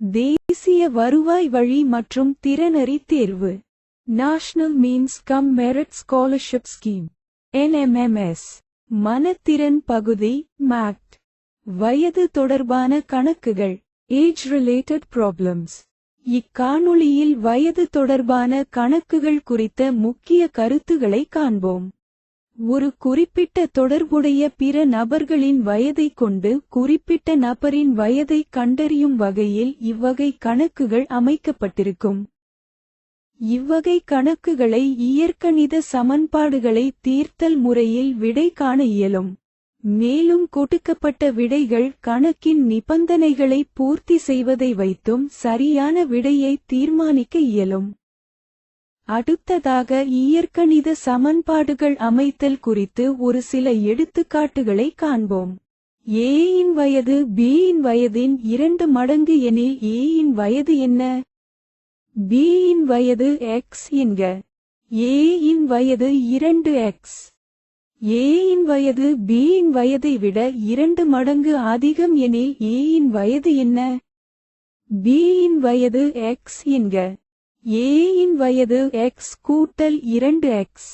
தேசிய வருவாய் வழி மற்றும் திறனறி தேர்வு. National means cum merit scholarship scheme NMMS மனத்திறன் பகுதி மேக்ட் வயது தொடர்பான கணக்குகள் ஏஜ் ரிலேட்டட் ப்ராப்ளம்ஸ் இக்காணொளியில் வயது தொடர்பான கணக்குகள் குறித்த முக்கிய கருத்துகளை காண்போம். ஒரு குறிப்பிட்ட தொடர்புடைய பிற நபர்களின் வயதைக் கொண்டு குறிப்பிட்ட நபரின் வயதை கண்டறியும் வகையில் இவ்வகை கணக்குகள் அமைக்கப்பட்டிருக்கும். இவ்வகை கணக்குகளை இயற்கணித சமன்பாடுகளை தீர்த்தல் முறையில் விடை காண இயலும். மேலும் கொடுக்கப்பட்ட விடைகள் கணக்கின் நிபந்தனைகளை பூர்த்தி செய்வதை வைத்தும் சரியான விடையை தீர்மானிக்க இயலும். அடுத்ததாக இயற்கணித சமன்பாடுகள் அமைத்தல் குறித்து ஒரு சில எடுத்துக்காட்டுகளை காண்போம். ஏயின் வயது பியின் இன் வயதின் இரண்டு மடங்கு எனில் e ஏயின் வயது என்ன? பியின் இன் வயது எக்ஸ் என்க. ஏயின் இன் வயது இரண்டு எக்ஸ் ஏயின் வயது பியின் இன் வயதை விட இரண்டு மடங்கு அதிகம் எனில் e ஏயின் வயது என்ன? பியின் இன் வயது எக்ஸ் என்க. ஏ இன் வயது X கூட்டல் இரண்டு எக்ஸ்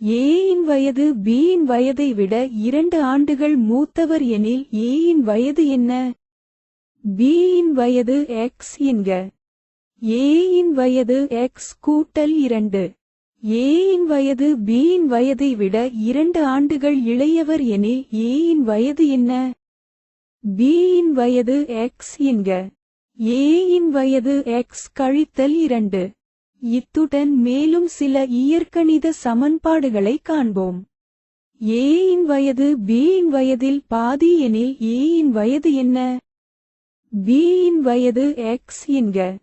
ஏயின் இன் வயது B இன் வயதை விட இரண்டு ஆண்டுகள் மூத்தவர் எனில் ஏயின் இன் வயது என்ன? B இன் வயது எக்ஸ் என்க. ஏயின் இன் வயது எக்ஸ் கூட்டல் இரண்டு. ஏ இன் வயது B இன் வயதை விட இரண்டு ஆண்டுகள் இளையவர் எனில் ஏயின் இன் வயது என்ன? B இன் வயது எக்ஸ் என்க. ஏயின் வயது எக்ஸ் கழித்தல் இரண்டு. இத்துடன் மேலும் சில இயற்கணித சமன்பாடுகளை காண்போம். ஏயின் இன் வயது பியின் இன் வயதில் பாதி எனில் ஏயின் வயது என்ன? பியின் இன் வயது எக்ஸ் என்க.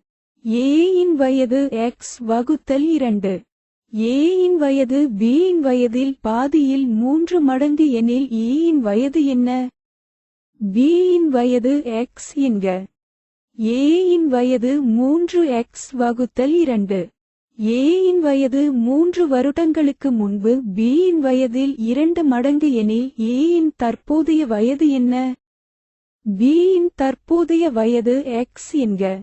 ஏயின் இன் வயது எக்ஸ் வகுத்தல் இரண்டு. ஏயின் இன் வயது பியின் இன் வயதில் பாதியில் மூன்று மடங்கு எனில் ஏயின் வயது என்ன? பியின் இன் வயது எக்ஸ் என்க. ஏ இன் வயது மூன்று எக்ஸ் வகுத்தல் இரண்டு. ஏயின் இன் வயது மூன்று வருடங்களுக்கு முன்பு பி இன் வயதில் இரண்டு மடங்கு எனில் ஏயின் இன் தற்போதைய வயது என்ன? B இன் தற்போதைய வயது எக்ஸ் என்க.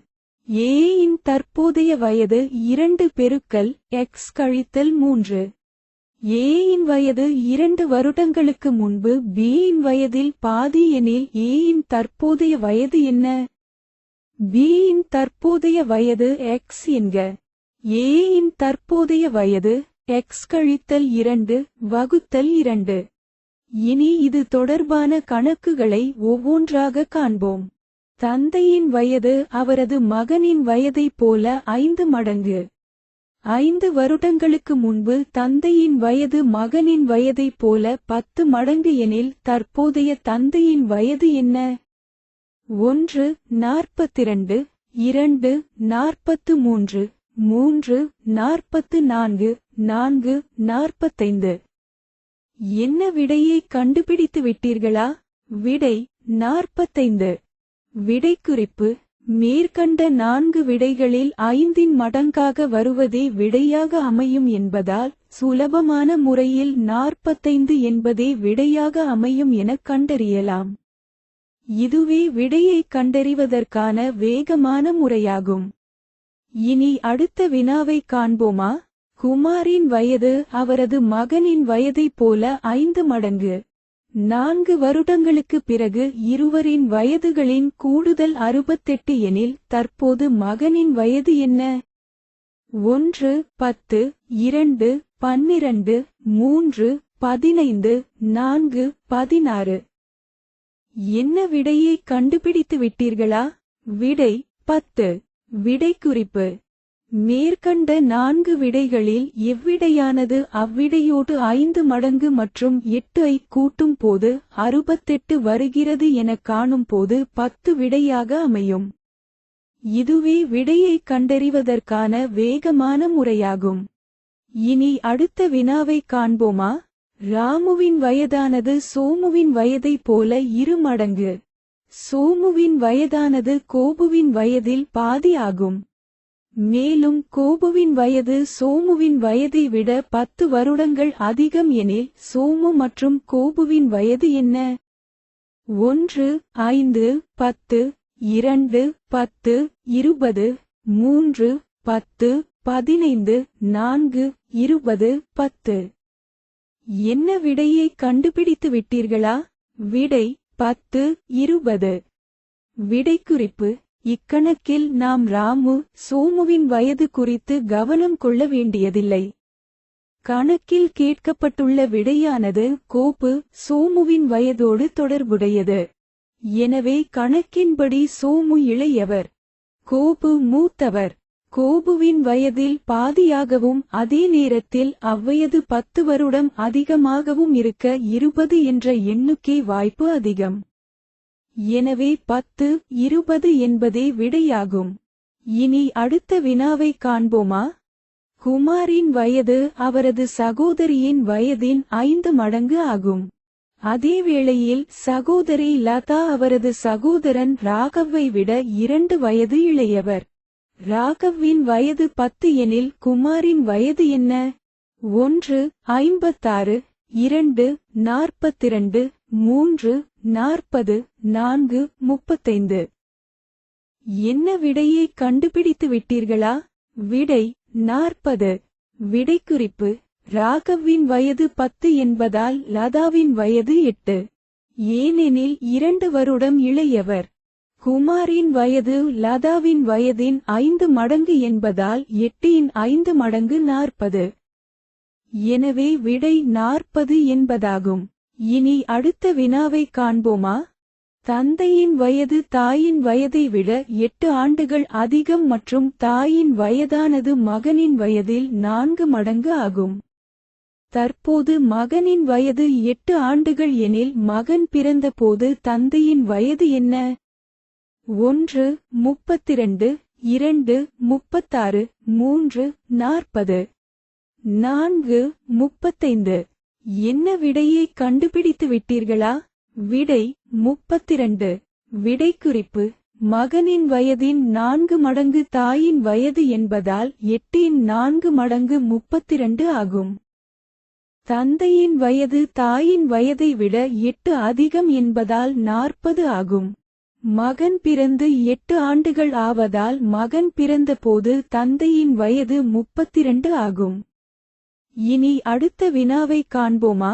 ஏ இன் தற்போதைய வயது இரண்டு பெருக்கல் எக்ஸ் கழித்தல் மூன்று. ஏயின் இன் வயது இரண்டு வருடங்களுக்கு முன்பு பி இன் வயதில் பாதி எனில் ஏயின் இன் தற்போதைய வயது என்ன? பியின் இன் தற்போதைய வயது எக்ஸ் என்க. ஏயின் இன் தற்போதைய வயது எக்ஸ் கழித்தல் இரண்டு வகுத்தல் இரண்டு. இனி இது தொடர்பான கணக்குகளை ஒவ்வொன்றாக காண்போம். தந்தையின் வயது அவரது மகனின் வயதைப் போல ஐந்து மடங்கு. ஐந்து வருடங்களுக்கு முன்பு தந்தையின் வயது மகனின் வயதைப் போல பத்து மடங்கு எனில் தற்போதைய தந்தையின் வயது என்ன? ஒன்று நாற்பத்திரண்டு இரண்டு நாற்பத்து மூன்று மூன்று நாற்பத்து நான்கு நான்கு நாற்பத்தைந்து. என்ன விடையை கண்டுபிடித்து விட்டீர்களா? விடை நாற்பத்தைந்து. விடைக்குறிப்பு மேற்கண்ட நான்கு விடைகளில் ஐந்தின் மடங்காக வருவதே விடையாக அமையும் என்பதால் சுலபமான முறையில் நாற்பத்தைந்து என்பதே விடையாக அமையும் எனக் கண்டறியலாம். இதுவே விடையை கண்டறிவதற்கான வேகமான முறையாகும். இனி அடுத்த வினாவை காண்போமா? குமாரின் வயது அவரது மகனின் வயதைப் போல ஐந்து மடங்கு. நான்கு வருடங்களுக்கு பிறகு இருவரின் வயதுகளின் கூடுதல் அறுபத்தெட்டு எனில் தற்போது மகனின் வயது என்ன? ஒன்று பத்து இரண்டு பன்னிரண்டு மூன்று பதினைந்து நான்கு பதினாறு. என்ன விடையை கண்டுபிடித்து விட்டீர்களா? விடை பத்து. விடை குறிப்பு மேற்கண்ட நான்கு விடைகளில் எவ்விடையானது அவ்விடையோடு ஐந்து மடங்கு மற்றும் எட்டு ஐ கூட்டும் போது அறுபத்தெட்டு வருகிறது எனக் காணும் போது பத்து விடையாக அமையும். இதுவே விடையை கண்டறிவதற்கான வேகமான முறையாகும். இனி அடுத்த வினாவை காண்போமா? ராமுவின் வயதானது சோமுவின் வயதைப் போல இரு மடங்கு. சோமுவின் வயதானது கோபுவின் வயதில் பாதி ஆகும். மேலும் கோபுவின் வயது சோமுவின் வயதை விட பத்து வருடங்கள் அதிகம் எனில் சோமு மற்றும் கோபுவின் வயது என்ன? ஒன்று ஐந்து பத்து இரண்டு பத்து இருபது மூன்று பத்து பதினைந்து நான்கு இருபது பத்து. என்ன விடையை கண்டுபிடித்து விட்டீர்களா? விடை பத்து இருபது. விடைக்குறிப்பு இக்கணக்கில் நாம் ராமு சோமுவின் வயது குறித்து கவனம் கொள்ள வேண்டியதில்லை. கணக்கில் கேட்கப்பட்டுள்ள விடையானது கோப்பு சோமுவின் வயதோடு தொடர்புடையது. எனவே கணக்கின்படி சோமு இளையவர். கோபு மூத்தவர். கோபுவின் வயதில் பாதியாகவும் அதே நேரத்தில் அவ்வயது பத்து வருடம் அதிகமாகவும் இருக்க இருபது என்ற எண்ணுக்கே வாய்ப்பு அதிகம். எனவே பத்து இருபது என்பதே விடையாகும். இனி அடுத்த வினாவை காண்போமா? குமாரின் வயது அவரது சகோதரியின் வயதின் ஐந்து மடங்கு ஆகும். அதேவேளையில் சகோதரி லதா அவரது சகோதரன் ராகவை விட இரண்டு வயது இளையவர். ராகவின் வயது பத்து எனில் குமாரின் வயது என்ன? ஒன்று ஐம்பத்தாறு இரண்டு நாற்பத்திரண்டு மூன்று நாற்பது நான்கு முப்பத்தைந்து. என்ன விடையை கண்டுபிடித்து விட்டீர்களா? விடை நாற்பது. விடைக்குறிப்பு ராகவின் வயது பத்து என்பதால் லதாவின் வயது எட்டு. ஏனெனில் இரண்டு வருடம் இளையவர். குமாரின் வயது லதாவின் வயதின் ஐந்து மடங்கு என்பதால் எட்டின் ஐந்து மடங்கு நாற்பது. எனவே விடை நாற்பது என்பதாகும். இனி அடுத்த வினாவை காண்போமா? தந்தையின் வயது தாயின் வயதை விட எட்டு ஆண்டுகள் அதிகம் மற்றும் தாயின் வயதானது மகனின் வயதில் நான்கு மடங்கு ஆகும். தற்போது மகனின் வயது எட்டு ஆண்டுகள் எனில் மகன் பிறந்தபோது தந்தையின் வயது என்ன? ஒன்று முப்பத்திரண்டு இரண்டு முப்பத்தாறு மூன்று நாற்பது. நான்கு முப்பத்தைந்து. என்ன விடையை கண்டுபிடித்து விட்டீர்களா? விடை முப்பத்திரண்டு. விடைக்குறிப்பு மகனின் வயதின் நான்கு மடங்கு தாயின் வயது என்பதால் எட்டின் நான்கு மடங்கு முப்பத்திரண்டு ஆகும். தந்தையின் வயது தாயின் வயதை விட எட்டு அதிகம் என்பதால் நாற்பது ஆகும். மகன் பிறந்து எட்டு ஆண்டுகள் ஆவதால் மகன் பிறந்தபோது தந்தையின் வயது முப்பத்திரண்டு ஆகும். இனி அடுத்த வினாவை காண்போமா?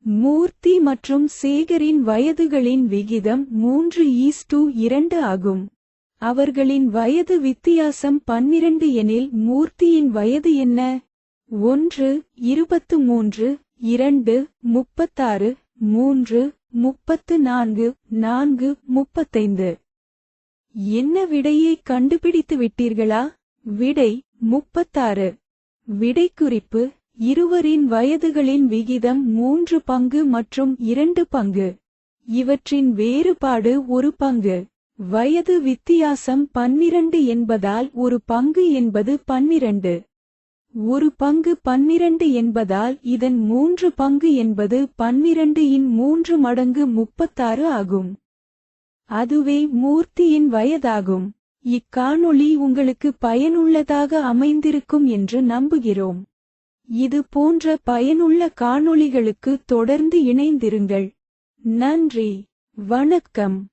மூர்த்தி மற்றும் சேகரின் வயதுகளின் விகிதம் மூன்று ஈஸ்டு இரண்டு ஆகும். அவர்களின் வயது வித்தியாசம் பன்னிரண்டு எனில் மூர்த்தியின் வயது என்ன? ஒன்று இருபத்து மூன்று இரண்டு முப்பத்தாறு மூன்று முப்பத்து நான்கு நான்கு முப்பத்தைந்து. என்ன விடையை கண்டுபிடித்து விட்டீர்களா? விடை முப்பத்தாறு. விடை குறிப்பு இருவரின் வயதுகளின் விகிதம் மூன்று பங்கு மற்றும் இரண்டு பங்கு. இவற்றின் வேறுபாடு ஒரு பங்கு. வயது வித்தியாசம் பன்னிரண்டு என்பதால் ஒரு பங்கு என்பது பன்னிரண்டு. ஒரு பங்கு பன்னிரண்டு என்பதால் இதன் மூன்று பங்கு என்பது பன்னிரண்டு இன் மூன்று மடங்கு முப்பத்தாறு ஆகும். அதுவே மூர்த்தியின் வயதாகும். இக்காணொளி உங்களுக்கு பயனுள்ளதாக அமைந்திருக்கும் என்று நம்புகிறோம். இது போன்ற பயனுள்ள காணொளிகளுக்கு தொடர்ந்து இணைந்திருங்கள். நன்றி. வணக்கம்.